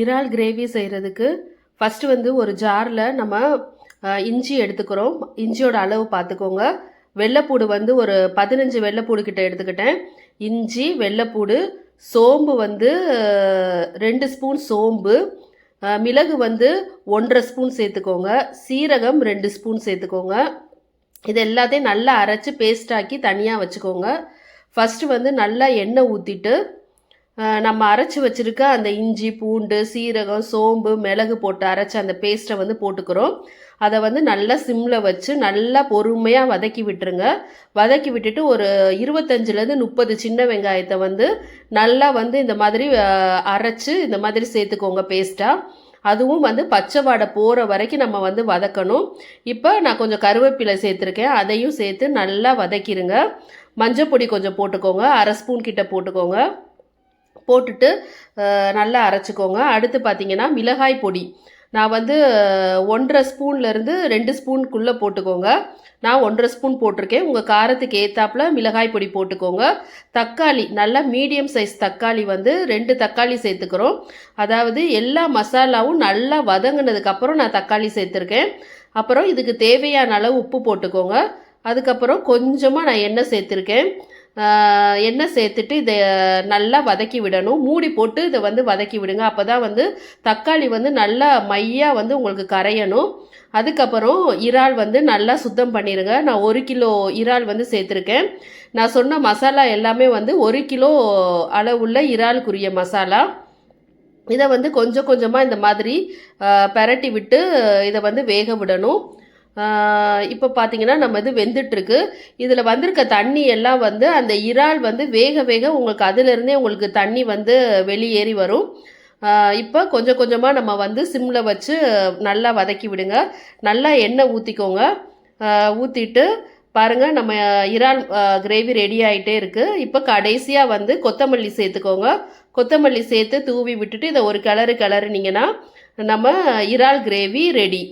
இறால் கிரேவி செய்கிறதுக்கு ஃபஸ்ட்டு வந்து ஒரு ஜாரில் நம்ம இஞ்சி எடுத்துக்கிறோம். இஞ்சியோட அளவு பார்த்துக்கோங்க வெள்ளைப்பூடு வந்து ஒரு பதினஞ்சு வெள்ளைப்பூடு கிட்ட எடுத்துக்கிட்டேன். இஞ்சி வெள்ளைப்பூடு சோம்பு வந்து ரெண்டு ஸ்பூன் சோம்பு மிளகு வந்து ஒன்றரை ஸ்பூன் சேர்த்துக்கோங்க. சீரகம் ரெண்டு ஸ்பூன் சேர்த்துக்கோங்க. இது எல்லாத்தையும் நல்லா அரைச்சி பேஸ்டாக்கி தனியாக வச்சுக்கோங்க. ஃபஸ்ட்டு வந்து நல்லா எண்ணெய் ஊற்றிட்டு நம்ம அரைச்சி வச்சுருக்க அந்த இஞ்சி பூண்டு சீரகம் சோம்பு மிளகு போட்டு அரைச்ச அந்த பேஸ்ட்டை வந்து போட்டுக்கிறோம். அதை வந்து நல்லா சிம்மில் வச்சு நல்லா பொறுமையாக வதக்கி விட்டுருங்க. வதக்கி விட்டுட்டு ஒரு இருபத்தஞ்சிலேருந்து முப்பது சின்ன வெங்காயத்தை வந்து நல்லா வந்து இந்த மாதிரி அரைச்சி அரைச்சு இந்த மாதிரி சேர்த்துக்கோங்க பேஸ்ட்டாக அதுவும் வந்து பச்சை வாடை போகிற வரைக்கும் நம்ம வந்து வதக்கணும். இப்போ நான் கொஞ்சம் கருவேப்பிலை சேர்த்துருக்கேன். அதையும் சேர்த்து நல்லா வதக்கிடுங்க மஞ்சள் பொடி கொஞ்சம் போட்டுக்கோங்க. அரை ஸ்பூன் கிட்ட போட்டுக்கோங்க. போட்டுட்டு நல்லா அரைச்சிக்கோங்க. அடுத்து பார்த்தீங்கன்னா மிளகாய் பொடி. நான் வந்து ஒன்றரை ஸ்பூன்லேருந்து ரெண்டு ஸ்பூனுக்குள்ளே போட்டுக்கோங்க. நான் ஒன்றரை ஸ்பூன் போட்டிருக்கேன். உங்கள் காரத்துக்கு ஏற்றாப்புல மிளகாய் பொடி போட்டுக்கோங்க. தக்காளி நல்லா மீடியம் சைஸ் தக்காளி வந்து ரெண்டு தக்காளி சேர்த்துக்கிறோம். அதாவது எல்லா மசாலாவும் நல்லா வதங்கினதுக்கப்புறம் நான் தக்காளி சேர்த்துருக்கேன். அப்புறம் இதுக்கு தேவையான அளவு உப்பு போட்டுக்கோங்க. அதுக்கப்புறம் கொஞ்சமாக நான் எண்ணெய் சேர்த்துருக்கேன். எண்ணெய் சேர்த்துட்டு இதை நல்லா வதக்கி விடணும். மூடி போட்டு இதை வந்து வதக்கி விடுங்க. அப்போ தான் வந்து தக்காளி வந்து நல்லா மையாக வந்து உங்களுக்கு கரையணும். அதுக்கப்புறம் இறால் வந்து நல்லா சுத்தம் பண்ணிடுங்க நான் ஒரு கிலோ இறால் வந்து சேர்த்துருக்கேன். நான் சொன்ன மசாலா எல்லாமே வந்து ஒரு கிலோ அளவுள்ள இறாலுக்குரிய மசாலா. இதை வந்து கொஞ்சம் கொஞ்சமாக இந்த மாதிரி பரட்டி விட்டு இதை வந்து வேக விடணும். இப்போ பார்த்தீங்கன்னா நம்ம இது வெந்துட்டுருக்கு. இதில் வந்திருக்க தண்ணி எல்லாம் வந்து அந்த இறால் வந்து வேக வேக உங்களுக்கு அதிலிருந்தே உங்களுக்கு தண்ணி வந்து வெளியேறி வரும். இப்போ கொஞ்சம் கொஞ்சமாக நம்ம வந்து சிம்மில் வச்சு நல்லா வதக்கி விடுங்க. நல்லா எண்ணெய் ஊற்றிக்கோங்க ஊற்றிட்டு பாருங்கள் நம்ம இறால் கிரேவி ரெடி ஆகிட்டே இருக்குது இப்போ கடைசியாக வந்து கொத்தமல்லி சேர்த்துக்கோங்க. கொத்தமல்லி சேர்த்து தூவி விட்டுட்டு இதை ஒரு கிளறு கிளறுனீங்கன்னா நம்ம இறால் கிரேவி ரெடி